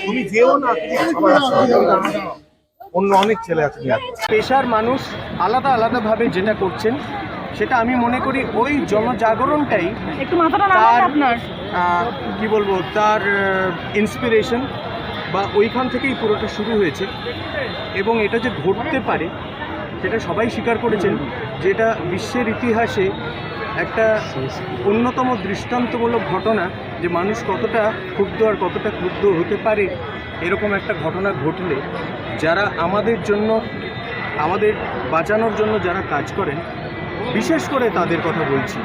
তুমি যেও না অন্য অনেক ছেলে আছে পেশার মানুষ আলাদা আলাদাভাবে যেটা করছেন সেটা আমি মনে করি ওই জনজাগরণটাই একটু মাথাটা আপনার? কি বলব তার ইন্সপিরেশন বা ওইখান থেকেই পুরোটা শুরু হয়েছে। এবং এটা যে ঘটতে পারে, সেটা সবাই স্বীকার করেছেন যে এটা বিশ্বের ইতিহাসে একটা অন্যতম দৃষ্টান্তমূলক ঘটনা যে মানুষ কতটা ক্ষুব্ধ আর কতটা ক্ষুব্ধ হতে পারে এরকম একটা ঘটনা ঘটলে যারা আমাদের জন্য, আমাদের বাঁচানোর জন্য যারা কাজ করেন, বিশেষ করে তাদের কথা বলছি।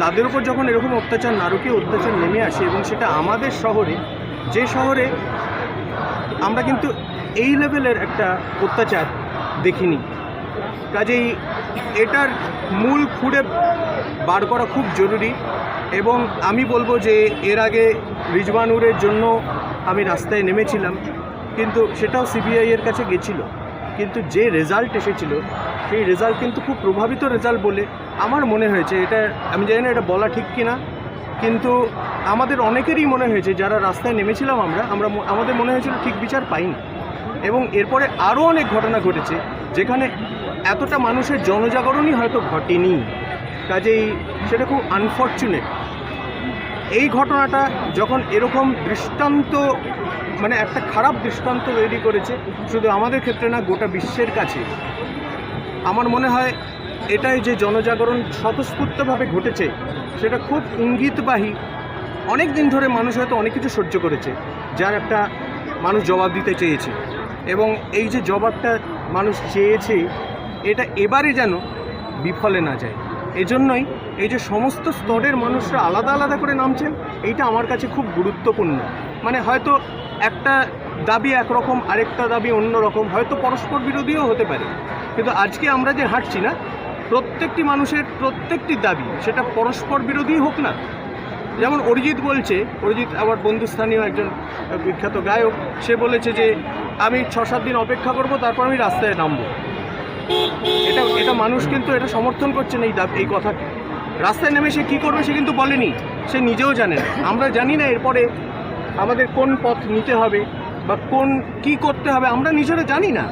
তাদের উপর যখন এরকম অত্যাচার, নারকীয় অত্যাচার নেমে আসে এবং সেটা আমাদের শহরে, যে শহরে আমরা কিন্তু এই লেভেলের একটা অত্যাচার দেখিনি। কাজেই এটার মূল খুঁড়ে বার করা খুব জরুরি এবং আমি বলব যে এর আগে রিজওয়ানুরের জন্য আমি রাস্তায় নেমেছিলাম, কিন্তু সেটাও সিবিআই এর কাছে গেছিল। কিন্তু যে রেজাল্ট এসেছিল, সেই রেজাল্ট কিন্তু খুব প্রভাবিত রেজাল্ট বলে আমার মনে হয়েছে। এটা, আমি জানি না এটা বলা ঠিক কিনা। কিন্তু আমাদের অনেকেরই মনে হয়েছে, যারা রাস্তায় নেমেছিলাম আমরা আমরা আমাদের মনে হয়েছিল ঠিক বিচার পাইনি। এবং এরপরে আরও অনেক ঘটনা ঘটেছে, যেখানে এতটা মানুষের জনজাগরণই হয়তো ঘটেনি। কাজেই সেটা খুব আনফর্চুনেট এই ঘটনাটা যখন এরকম দৃষ্টান্ত মানে একটা খারাপ দৃষ্টান্ত তৈরি করেছে, শুধু আমাদের ক্ষেত্রে না, গোটা বিশ্বের কাছে। আমার মনে হয় এটাই যে জনজাগরণ স্বতঃস্ফূর্তভাবে ঘটেছে, সেটা খুব ইঙ্গিতবাহী। অনেক দিন ধরে মানুষ হয়তো অনেক কিছু সহ্য করেছে, যার একটা মানুষ জবাব দিতে চেয়েছে। এবং এই যে জবাবটা মানুষ চেয়েছে, এটা এবারে যেন বিফলে না যায়। এজন্যই এই যে সমস্ত স্তরের মানুষরা আলাদা আলাদা করে নামছেন, এইটা আমার কাছে খুব গুরুত্বপূর্ণ। মানে হয়তো একটা দাবি একরকম, আরেকটা দাবি অন্য রকম হয়তো পরস্পর বিরোধীও হতে পারে। কিন্তু আজকে আমরা যে হাঁটছি না প্রত্যেকটি মানুষের প্রত্যেকটি দাবি, সেটা পরস্পর বিরোধী হোক না। যেমন অরিজিৎ বলছে, অরিজিৎ আমার বন্ধুস্থানীয় একজন বিখ্যাত গায়ক, সে বলেছে যে, আমি ছ সাত দিন অপেক্ষা করব, তারপর আমি রাস্তায় নামবো। এটা এটা মানুষ কিন্তু এটা সমর্থন করছে না এই দাবি, এই কথাকে রাস্তায় নেমে সে কী করবে সে কিন্তু বলেনি, সে নিজেও জানে না। আমরা জানি না এরপরে আমাদের কোন পথ নিতে হবে বা কোন, কি করতে হবে, আমরা নিজেরা জানি না।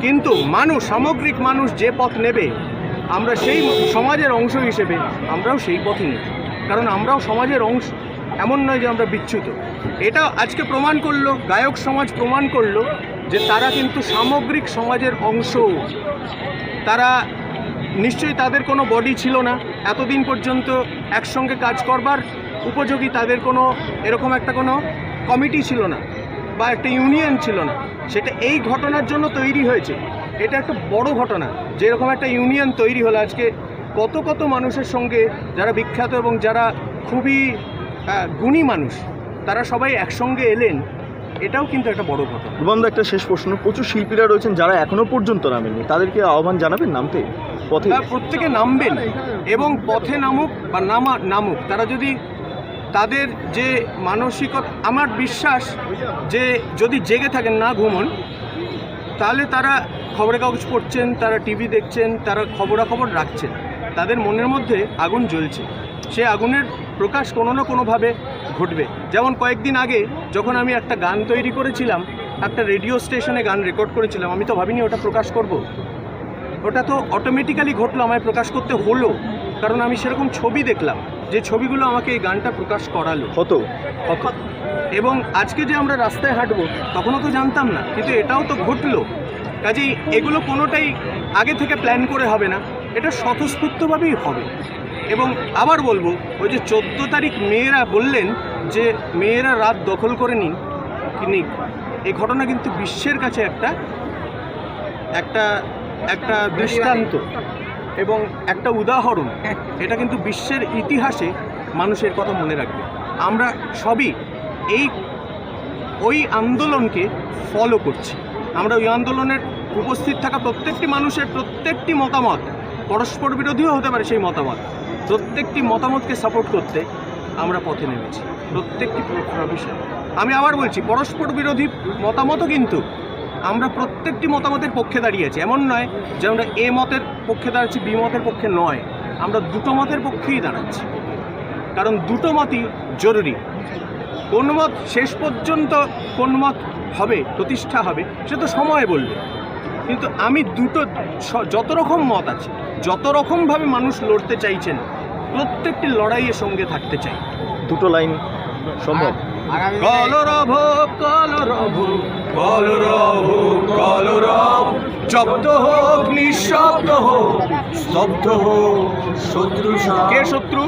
কিন্তু মানুষ, সামগ্রিক মানুষ যে পথ নেবে আমরা সেই সমাজের অংশ হিসেবে আমরাও সেই পথই নেব কারণ আমরাও সমাজের অংশ, এমন নয় যে আমরা বিচ্যুত। এটা আজকে প্রমাণ করল, গায়ক সমাজ প্রমাণ করল যে তারা কিন্তু সামগ্রিক সমাজের অংশ। তারা নিশ্চয়ই তাদের কোনো বডি ছিল না। এতদিন পর্যন্ত একসঙ্গে কাজ করবার উপযোগী তাদের কোনো এরকম একটা কোনো কমিটি ছিল না বা একটা ইউনিয়ন ছিল না। সেটা এই ঘটনার জন্য তৈরি হয়েছে। এটা একটা বড় ঘটনা। যেরকম একটা ইউনিয়ন তৈরি হলো আজকে কত কত মানুষের সঙ্গে যারা বিখ্যাত এবং যারা খুবই গুণী মানুষ তারা সবাই একসঙ্গে এলেন এটাও কিন্তু একটা বড় ঘটনা। রুবান্ধ একটা শেষ প্রশ্ন। প্রচুর শিল্পীরা রয়েছেন যারা এখনও পর্যন্ত নামেননি। তাদেরকে আহ্বান জানাবেন নামতে? পথে? প্রত্যেকে নামবেন এবং পথে নামুক বা নামা নামুক। তারা যদি তাদের যে মানসিকতা আমার বিশ্বাস যে যদি জেগে থাকেন না ঘুমন তাহলে তারা খবরের কাগজ পড়ছেন, তারা টিভি দেখছেন, তারা খবরাখবর রাখছেন। তাদের মনের মধ্যে আগুন জ্বলছে। সে আগুনের প্রকাশ কোনো না কোনোভাবে ঘটবে। যেমন কয়েকদিন আগে যখন আমি একটা গান তৈরি করেছিলাম, একটা রেডিও স্টেশনে গান রেকর্ড করেছিলাম, আমি তো ভাবিনি ওটা প্রকাশ করব। ওটা তো অটোমেটিক্যালি ঘটলো, আমায় প্রকাশ করতে হলো। কারণ আমি সেরকম ছবি দেখলাম। যে ছবিগুলো আমাকে এই গানটা প্রকাশ করালো। হতো এবং আজকে যে আমরা রাস্তায় হাঁটবো তখনও তো জানতাম না কিন্তু এটাও তো ঘটলো। কাজেই এগুলো কোনোটাই আগে থেকে প্ল্যান করে হবে না এটা স্বতঃস্ফূর্তভাবেই হবে। এবং আবার বলব ওই যে চোদ্দ তারিখ মেয়েরা বললেন যে মেয়েরা রাত দখল করে নিন কি নিক। এই ঘটনা কিন্তু বিশ্বের কাছে একটা একটা একটা দৃষ্টান্ত। এবং একটা উদাহরণ এটা কিন্তু বিশ্বের ইতিহাসে মানুষের কথা মনে রাখবে। আমরা সবই এই ওই আন্দোলনকে ফলো করছি। আমরা ওই আন্দোলনের উপস্থিত থাকা প্রত্যেকটি মানুষের প্রত্যেকটি মতামত পরস্পর বিরোধীও হতে পারে সেই মতামত প্রত্যেকটি মতামতকে সাপোর্ট করতে আমরা পথে নেমেছি। প্রত্যেকটি আমি আবার বলছি পরস্পর বিরোধী মতামতও কিন্তু আমরা প্রত্যেকটি মতামতের পক্ষে দাঁড়িয়েছি। এমন নয় যে আমরা এ মতের পক্ষে দাঁড়াচ্ছি, বি মতের পক্ষে নয়। আমরা দুটো মতের পক্ষেই দাঁড়াচ্ছি। কারণ দুটো মতই জরুরি। কোন মত শেষ পর্যন্ত কোন মত হবে, প্রতিষ্ঠা হবে, সে তো সময় বলবে। কিন্তু আমি দুটো যত রকম মত আছে, যত রকমভাবে মানুষ লড়তে চাইছেন, প্রত্যেকটি লড়াইয়ের সঙ্গে থাকতে চাই। দুটো লাইন সম্ভব? কলরভ কলরভ কলরভ কলরভ জব্দ হোক নিঃশব্দ হোক স্তব্ধ হোক শত্রু কে শত্রু?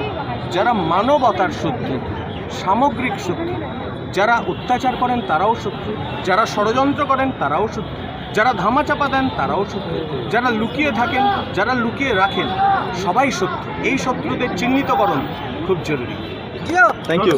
যারা মানবতার শত্রু সামগ্রিক শত্রু। যারা অত্যাচার করেন তারাও শত্রু। যারা ষড়যন্ত্র করেন তারাও শত্রু। যারা ধামাচাপা দেন তারাও শত্রু। যারা লুকিয়ে থাকেন যারা লুকিয়ে রাখেন সবাই শত্রু। এই শত্রুদের চিহ্নিতকরণ খুব জরুরি। Thank you